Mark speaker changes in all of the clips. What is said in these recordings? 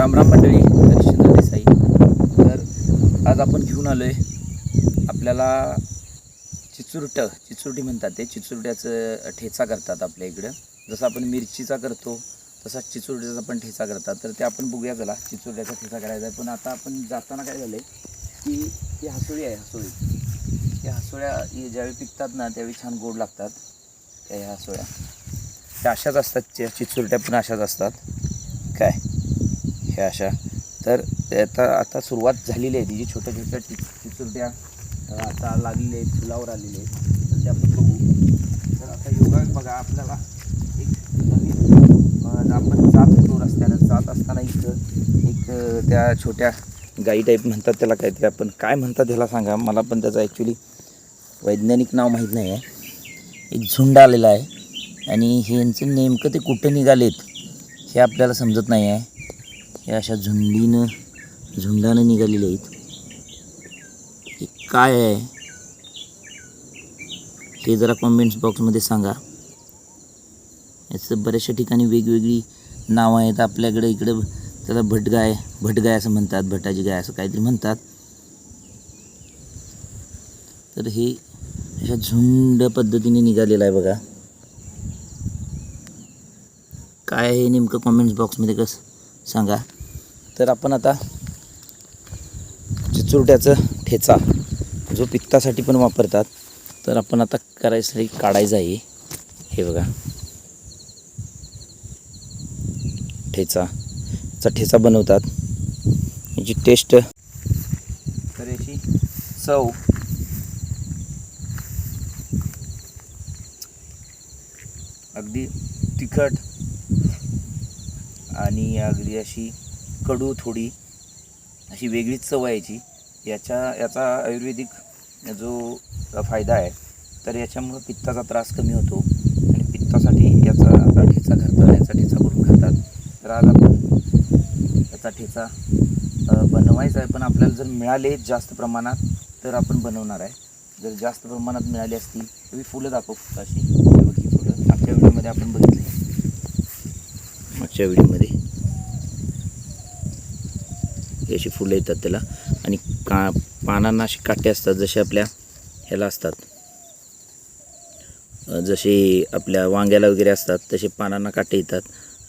Speaker 1: रामराम मंडळी हरिश्चंद्र देसाई. तर आज आपण घेऊन आलो आहे आपल्याला चिचुरटं चिचुरटी म्हणतात ते. चिचुरट्याचं ठेचा करतात आपल्या इकडं. जसं आपण मिरचीचा करतो तसा चिचुरट्याचा पण ठेचा करतात. तर ते आपण बघूया चला चिचुरट्याचा ठेचा करायचा आहे. पण आता आपण जाताना काय झालं आहे की ही हसोळी आहे हसोळी. या हसोळ्या हे ज्यावेळी पिकतात ना त्यावेळी छान गोड लागतात. त्या ह्या हसोळ्या. त्या अशाच असतात चिचुरट्या पण अशाच असतात. काय? आहे अशा. तर आता आता सुरुवात झालेली आहे. तिची छोट्या छोट्या टिच चिचुरट्या आता लागलेल्या आहेत फुलावर आलेले आहेत. तर ते आपण बघू. तर आता योगा बघा आपल्याला एक नवीन आपण जात होतो रस्त्यानं जात असताना इथं एक त्या छोट्या गाई टाईप म्हणतात त्याला काहीतरी. आपण काय म्हणतात त्याला सांगा. मला पण त्याचं ॲक्च्युली वैज्ञानिक नाव माहीत नाही आहे एक झुंड आलेला आहे. आणि हे यांचं नेमकं ते कुठे निघालेत हे आपल्याला समजत नाही आहे हे अशा झुंडीनं झुंडानं निघालेले आहेत. हे काय आहे? ते जरा कॉमेंट्स बॉक्समध्ये सांगा. याचं बऱ्याचशा ठिकाणी वेगवेगळी नावं आहेत. आपल्याकडे इकडं त्याला भटगाय भटगाय असं म्हणतात भटाची गाय असं काहीतरी म्हणतात. तर हे अशा झुंड पद्धतीने निघालेलं आहे बघा. काय आहे नेमकं कॉमेंट्स बॉक्समध्ये कसं? सांगा. तर आपण आता चिचुरट्याचं ठेचा जो पित्तासाठी पण वापरतात तर आपण आता करायसाठी काढायचं आहे. हे बघा. ठेचा. चा ठेचा बनवतात. याची टेस्ट. तर याची चव. अगदी तिखट. आणि अगदी अशी कडू थोडी अशी वेगळीच चव यायची याच्या याचा आयुर्वेदिक जो फायदा आहे तर याच्यामुळं पित्ताचा त्रास कमी होतो. आणि पित्तासाठी याचा आता ठेचा करतात याचा ठेचा करून खातात. तर आज आपण याचा ठेचा बनवायचा आहे पण आपल्याला जर मिळाले जास्त प्रमाणात तर आपण बनवणार आहे. जर जास्त प्रमाणात मिळाली असतील तर मी फुलं दाखव अशी. ही फुलं मागच्या व्हिडिओमध्ये आपण बघितली. मागच्या व्हिडिओमध्ये. ही अशी फुलं येतात त्याला. आणि का पानांना असे काटे असतात जसे आपल्या ह्याला असतात. जसे आपल्या वांग्याला वगैरे असतात तसे पानांना काटे येतात.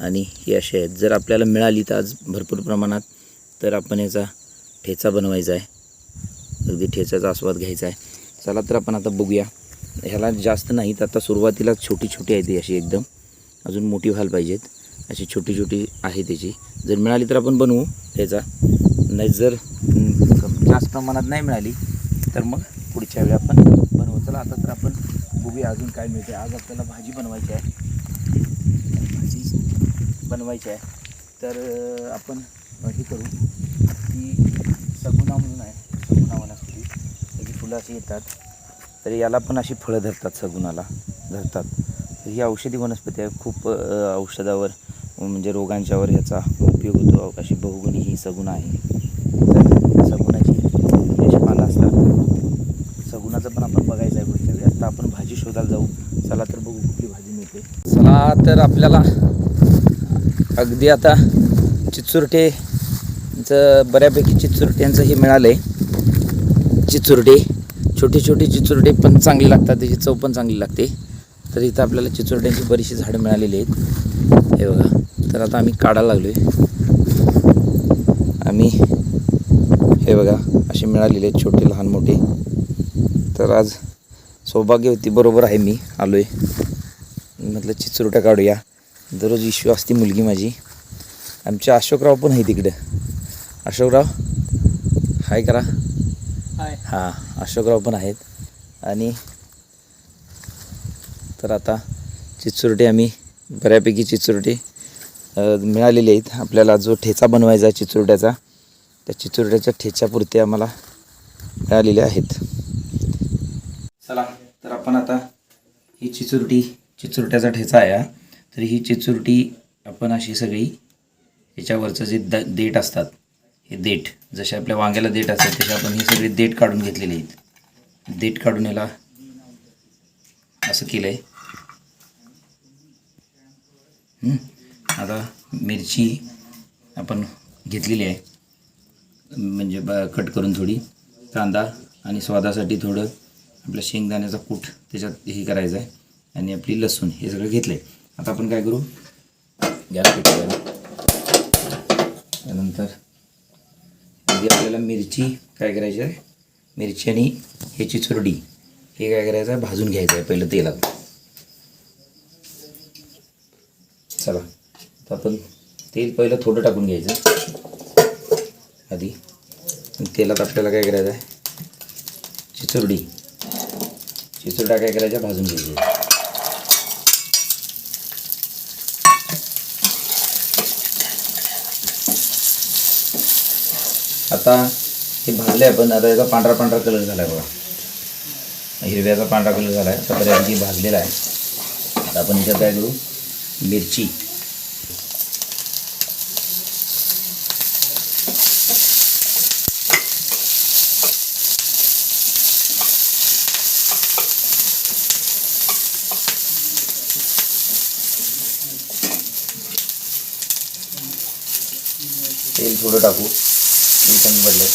Speaker 1: आणि हे असे आहेत. जर आपल्याला मिळाली तर आज भरपूर प्रमाणात तर आपण याचा ठेचा बनवायचा आहे. अगदी ठेचाचा आस्वाद घ्यायचा आहे. चला तर आपण आता बघूया. ह्याला जास्त नाहीत आता सुरुवातीला छोटी छोटी आहे ती अशी एकदम. अजून मोठी व्हायला पाहिजेत. अशी छोटी छोटी आहे त्याची. जर मिळाली तर आपण बनवू त्याचा नाही जर जास्त प्रमाणात नाही मिळाली तर मग पुढच्या वेळी आपण बनवू. चला आता तर आपण बघूया अजून काय मिळते आज आपल्याला भाजी बनवायची आहे. भाजी बनवायची आहे. तर आपण हे करू. की सगुणा म्हणून आहे. सगुणा वनस्पती. त्याची फुलं अशी येतात. तर याला पण अशी फळं धरतात सगुणाला धरतात. तर ही औषधी वनस्पती आहे. खूप औषधावर म्हणजे रोगांच्यावर ह्याचा उपयोग होतो. अशी बहुगुणी ही सगुणा आहे तर सगुणाची ही अशी पानं असतात सगुणाचं पण आपण बघायचं आहे पुढच्या वेळी आता आपण भाजी शोधायला जाऊ चला तर बघू कुठली भाजी मिळते चला तर आपल्याला अगदी आता चिचुरटेचं बऱ्यापैकी चिचुरट्यांचं हे मिळालं आहे चिचुरटे छोटे छोटे चिचुरटे पण चांगले लागतात त्याची चव पण चांगली लागते. तर इथं आपल्याला चिचुरट्यांची बरीचशी झाडं मिळालेली आहेत. हे बघा तर आता आम्ही काढायला लागलो आहे आम्ही हे बघा असे मिळालेले आहेत छोटे लहान मोठे. तर आज सौभाग्यवती बरोबर आहे मी आलो आहे म्हटलं चिचुरट्या काढूया. दररोज इश्यू असते मुलगी माझी. आमचे अशोकराव पण आहे तिकडं. अशोकराव हाय करा.
Speaker 2: हाय.
Speaker 1: हां अशोकराव पण आहेत. आणि तर आता चिचुरटे आम्ही बऱ्यापैकी चिचुरटे मिळालेले आहेत. आपल्याला जो ठेचा बनवायचा आहे चिचुरट्याचा त्या चिचुरट्याच्या ठेच्यापुरते आम्हाला मिळालेले आहेत. चला तर आपण आता ही चिचुरटी चिचुरट्याचा ठेचा आहे हा. तर ही चिचुरटी आपण अशी सगळी याच्यावरचं जे द देठ असतात हे देठ जसे आपल्या वांग्याला देठ असतात तसे आपण ही सगळी देठ काढून घेतलेली आहेत. देठ काढून याला असं केलं आहे आता मिरची आपण घेतलेली आहे. म्हणजे ब कट करून थोडी. कांदा आणि स्वादासाठी थोडं आपलं शेंगदाण्याचा कूट त्याच्यात हे करायचं आहे आणि आपली लसूण हे सगळं घेतलं आहे आता आपण काय करू? गॅस पेटवायला त्यानंतर आधी आपल्याला मिरची काय करायची आहे? मिरची आणि ह्याची चुरडी हे काय करायचं आहे? भाजून घ्यायचं आहे पहिलं तेलात. चला आता आपण तेल पहिलं थोडं टाकून घ्यायचं. आधी तेलात आपल्याला काय करायचं आहे? चिचुरडी. चिचुरडा काय करायच्या भाजून घ्यायच्या आता हे भाजले आपण आता याचा पांढरा पांढरा कलर झाला आहे बघा. हिरव्याचा पांढरा कलर झाला आहे आता बऱ्यापैकी भाजलेला आहे. आता आपण याच्यात काय करू? मिरची. तेल थोडं टाकू. तेल कमी पडलं.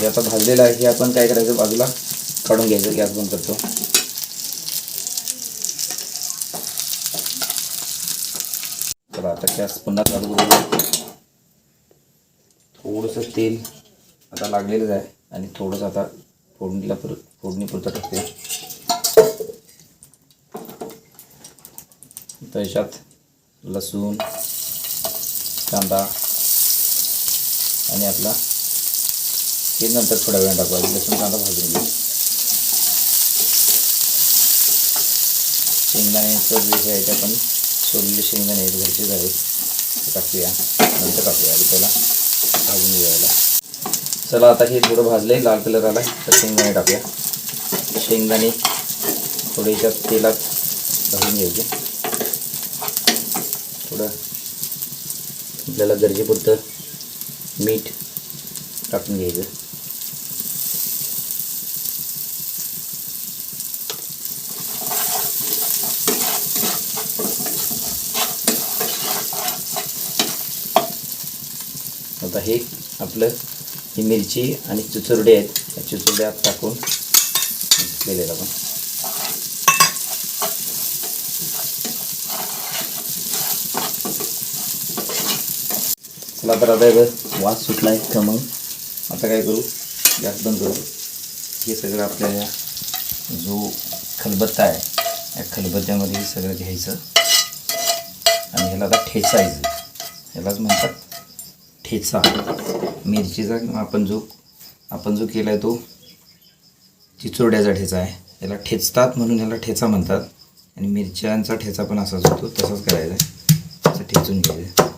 Speaker 1: आता भाजलेलं आहे हे आपण काय करायचं? बाजूला काढून घ्यायचं गॅस बंद करतो चला आता गॅस पुन्हा चालू करू थोडंसं तेल आता लागलेलंच आहे आणि थोडंसं आता फोडणीला पुर फोडणी पुरतं टाकते. त्याच्यात लसूण कांदा आणि आपला हे नंतर थोड्या वेळा टाकू. लसूण कांदा भाजून घेऊ. शेंगदाण्याचं जे हे आहे ते आपण सोडलेले शेंगदाणे आहेत घरचेच आहेत. टाकूया. नंतर टाकूया. आधी त्याला भाजून घ्यायला. चला आता हे थोडं भाजलं आहे लाल कलर आला तर शेंगदाणे टाकूया. शेंगदाणे थोडे याच्यात तेलात भाजून घ्यायचे. थोडं आपल्याला गरजेपुरतं मीठ टाकून घ्यायचं. आता हे आपलं ही मिरची आणि चिचुरडे आहेत. या चुचुरड्यात टाकून घेतलेले आपण चला तर आता वास सुटला आहे का मग? आता काय करू? गॅस बंद करू. हे सगळं आपल्याला जो खलबत्ता आहे या खलबत्त्यामध्ये सगळं घ्यायचं. आणि ह्याला आता ठेचायचं. ह्यालाच म्हणतात ठेचा मिरचीचा आपण जो आपण जो केला आहे तो चिचोड्याचा ठेचा आहे. याला ठेचतात म्हणून याला ठेचा म्हणतात. आणि मिरच्यांचा ठेचा पण असाच होतो तसाच करायचा आहे. असं ठेचून घ्यायचं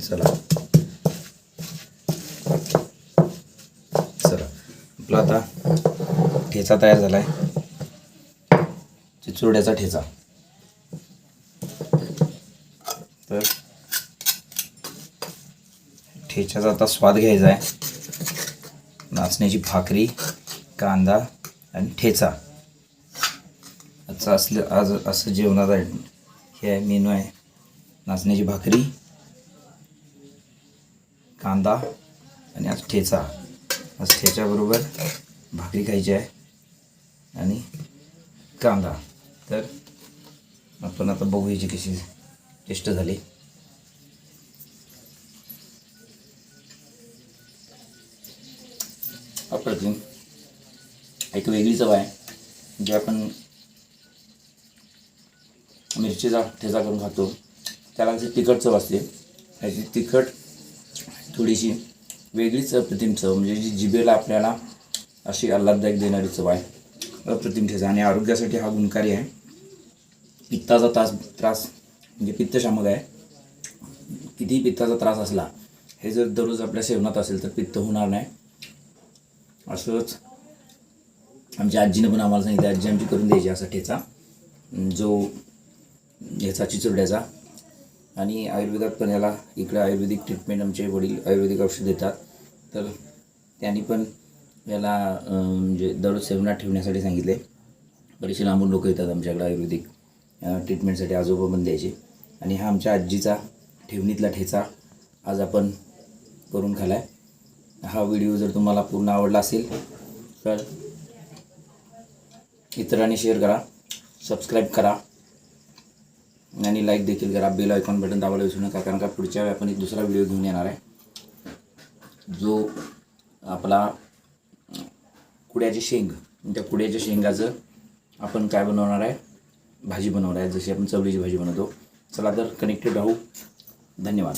Speaker 1: चला. चला. आपला आता ठेचा तयार झाला आहे चिचुरड्याचा ठेचा. तर ठेच्याचा आता स्वाद घ्यायचा आहे. नाचण्याची भाकरी कांदा आणि ठेचा. आजचा असलं आज असं जेवणाचा हे आहे मेनू आहे. नाचण्याची भाकरी कांदा आणि आज ठेचा. आज ठेच्याबरोबर भाकरी खायची आहे. आणि कांदा. तर आपण आता बघू याची कशी टेस्ट झाली. अप्रतिम एक वेगळी चव आहे. जे आपण मिरचीचा ठेचा करून खातो. त्याला कशी तिखट चव असते. त्याची तिखट थोडीशी वेगळीच अप्रतिम चव. म्हणजे जी जिभेला आपल्याला अशी आल्हाददायक देणारी चव आहे. अप्रतिम ठेचा आणि आरोग्यासाठी हा गुणकारी आहे. पित्ताचा त्रास त्रास म्हणजे पित्तशामक आहे. कितीही पित्ताचा त्रास असला हे जर दररोज आपल्या सेवनात असेल तर पित्त होणार नाही. असंच आमच्या आजीनं पण आम्हाला सांगितलं आजी आमची करून द्यायची असा ठेचा. जो ह्याचा चिचुरड्याचा. आणि आयुर्वेदात पण याला इकडे आयुर्वेदिक ट्रीटमेंट आमचे वडील आयुर्वेदिक औषध देतात. तर त्यांनी पण याला म्हणजे दररोज सेवनात ठेवण्यासाठी सांगितले. बरेचसे लांबून लोक येतात आमच्याकडे आयुर्वेदिक ट्रीटमेंटसाठी आजोबा पण द्यायचे. आणि हा आमच्या आजीचा ठेवणीतला ठेचा आज आपण करून खालाय. हा व्हिडिओ जर तुम्हाला पूर्ण आवडला असेल तर इतरांनी शेअर करा सबस्क्राईब करा. आणि लाईक देखील करा. बेल आयकॉन बटन दाबायला विसरू नका कारण का पुढच्या वेळी आपण एक दुसरा व्हिडिओ घेऊन येणार आहे. जो आपला कुड्याची शेंग. त्या कुड्याच्या शेंगाचं आपण काय बनवणार आहे? भाजी बनवणार आहे. जशी आपण चवळीची भाजी बनवतो. चला तर कनेक्टेड राहू. धन्यवाद.